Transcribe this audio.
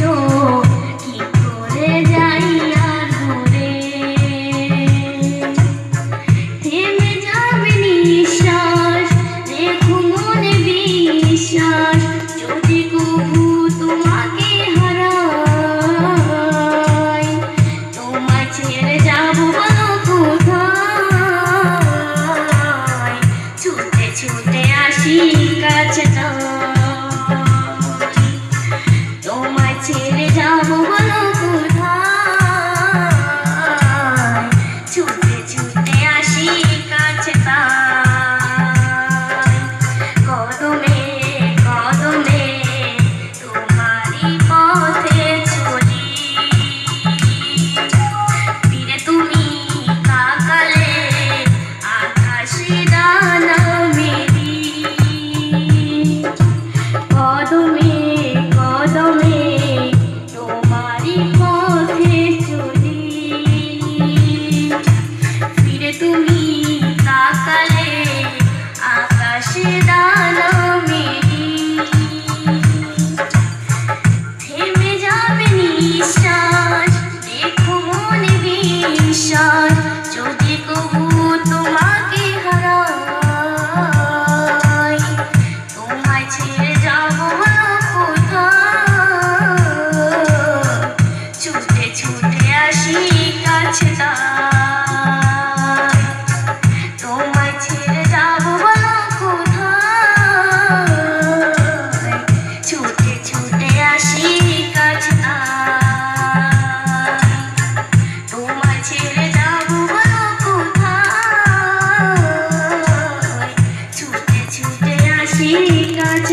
જો তুমি ছুটে ছুটে আসি কাছে তার